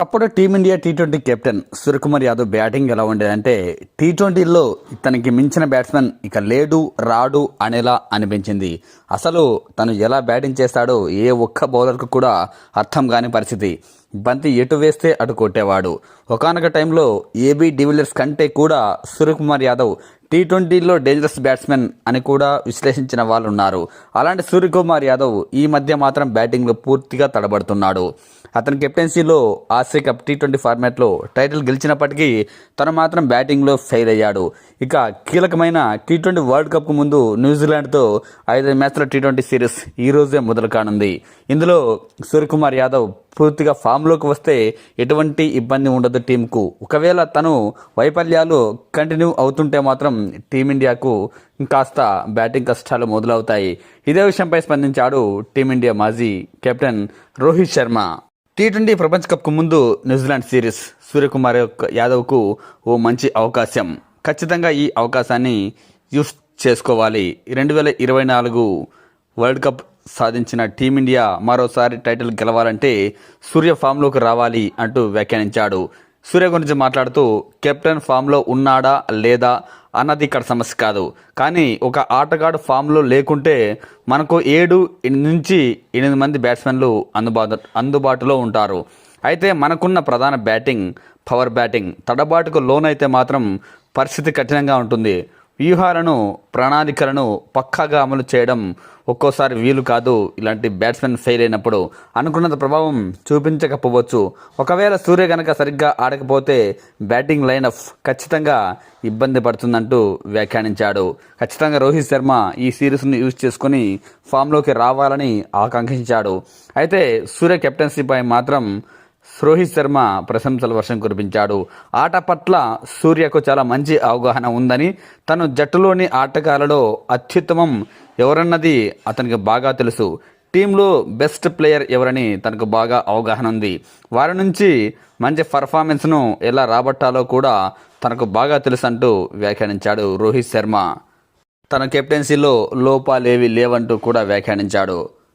అప్పుడు team India T twenty captain Suryakumar Yadav batting ఎలా ఉండేదంటే టీ ట్వంటీలో తనకి మించిన బ్యాట్స్మెన్ ఇక లేడు రాడు అనేలా అనిపించింది. అసలు తను ఎలా బ్యాటింగ్ చేస్తాడో ఏ ఒక్క బౌలర్కు కూడా అర్థం కాని పరిస్థితి. బంతి ఎటు వేస్తే అటు కొట్టేవాడు. ఒకనొక టైంలో ఏబీ డివిలియర్స్ కంటే కూడా సూర్యకుమార్ యాదవ్ టీ ట్వంటీలో డేంజరస్ బ్యాట్స్మెన్ అని కూడా విశ్లేషించిన వాళ్ళు ఉన్నారు అలాంటి సూర్యకుమార్ యాదవ్ ఈ మధ్య మాత్రం బ్యాటింగ్లో పూర్తిగా తడబడుతున్నాడు. అతని కెప్టెన్సీలో ఆసియా కప్ టీ ట్వంటీ ఫార్మాట్లో టైటిల్ గెలిచినప్పటికీ తను మాత్రం బ్యాటింగ్లో ఫెయిల్ అయ్యాడు. ఇక కీలకమైన టీ ట్వంటీ వరల్డ్ కప్కు ముందు న్యూజిలాండ్తో ఐదు మ్యాచ్ల టీ ట్వంటీ సిరీస్ ఈ రోజే మొదలు కానుంది ఇందులో సూర్యకుమార్ యాదవ్ పూర్తిగా ఫామ్లోకి వస్తే ఎటువంటి ఇబ్బంది ఉండదు టీంకు. ఒకవేళ తను వైఫల్యాలు కంటిన్యూ అవుతుంటే మాత్రం టీమిండియాకు కాస్త బ్యాటింగ్ కష్టాలు మొదలవుతాయి. ఇదే విషయంపై స్పందించాడు టీమిండియా మాజీ captain Rohit Sharma. T twenty ప్రపంచ కప్కు ముందు న్యూజిలాండ్ సిరీస్ సూర్యకుమార్ యొక్క యాదవ్కు ఓ మంచి అవకాశం. ఖచ్చితంగా ఈ అవకాశాన్ని యూస్ చేసుకోవాలి. రెండు వేల ఇరవై నాలుగు వరల్డ్ కప్ సాధించిన టీమిండియా మరోసారి టైటిల్ గెలవాలంటే సూర్య ఫామ్లోకి రావాలి అంటూ వ్యాఖ్యానించాడు. సూర్య గురించి మాట్లాడుతూ కెప్టెన్ ఫామ్లో ఉన్నాడా లేదా అన్నది ఇక్కడ సమస్య కాదు. కానీ ఒక ఆటగాడు ఫామ్లో లేకుంటే మనకు ఏడు ఎనిమిది నుంచి ఎనిమిది మంది బ్యాట్స్మెన్లు అందుబాటు అందుబాటులో ఉంటారు. అయితే మనకున్న ప్రధాన బ్యాటింగ్ పవర్ బ్యాటింగ్ తడబాటుకు లోనైతే మాత్రం పరిస్థితి కఠినంగా ఉంటుంది. వ్యూహాలను ప్రణాళికలను పక్కాగా అమలు చేయడం ఒక్కోసారి వీలు కాదు. ఇలాంటి బ్యాట్స్మెన్ ఫెయిల్ అయినప్పుడు అనుకున్నంత ప్రభావం చూపించకపోవచ్చు. ఒకవేళ సూర్య గనక సరిగ్గా ఆడకపోతే బ్యాటింగ్ లైనప్ ఖచ్చితంగా ఇబ్బంది పడుతుందంటూ వ్యాఖ్యానించాడు. ఖచ్చితంగా రోహిత్ శర్మ ఈ సిరీస్ను యూజ్ చేసుకొని ఫామ్లోకి రావాలని ఆకాంక్షించాడు. అయితే సూర్య కెప్టెన్సీపై మాత్రం రోహిత్ శర్మ ప్రశంసల వర్షం కురిపించాడు. ఆట పట్ల సూర్యకు చాలా మంచి అవగాహన ఉందని తను జట్టులోని ఆటగాళ్ళలో అత్యుత్తమం ఎవరన్నది అతనికి బాగా తెలుసు. టీంలో బెస్ట్ ప్లేయర్ ఎవరని తనకు బాగా అవగాహన ఉంది. వారి నుంచి మంచి పర్ఫార్మెన్స్ను ఎలా రాబట్టాలో కూడా తనకు బాగా తెలుసు అంటూ వ్యాఖ్యానించాడు రోహిత్ శర్మ. తన కెప్టెన్సీలో లోపాలేవి లేవంటూ కూడా వ్యాఖ్యానించాడు.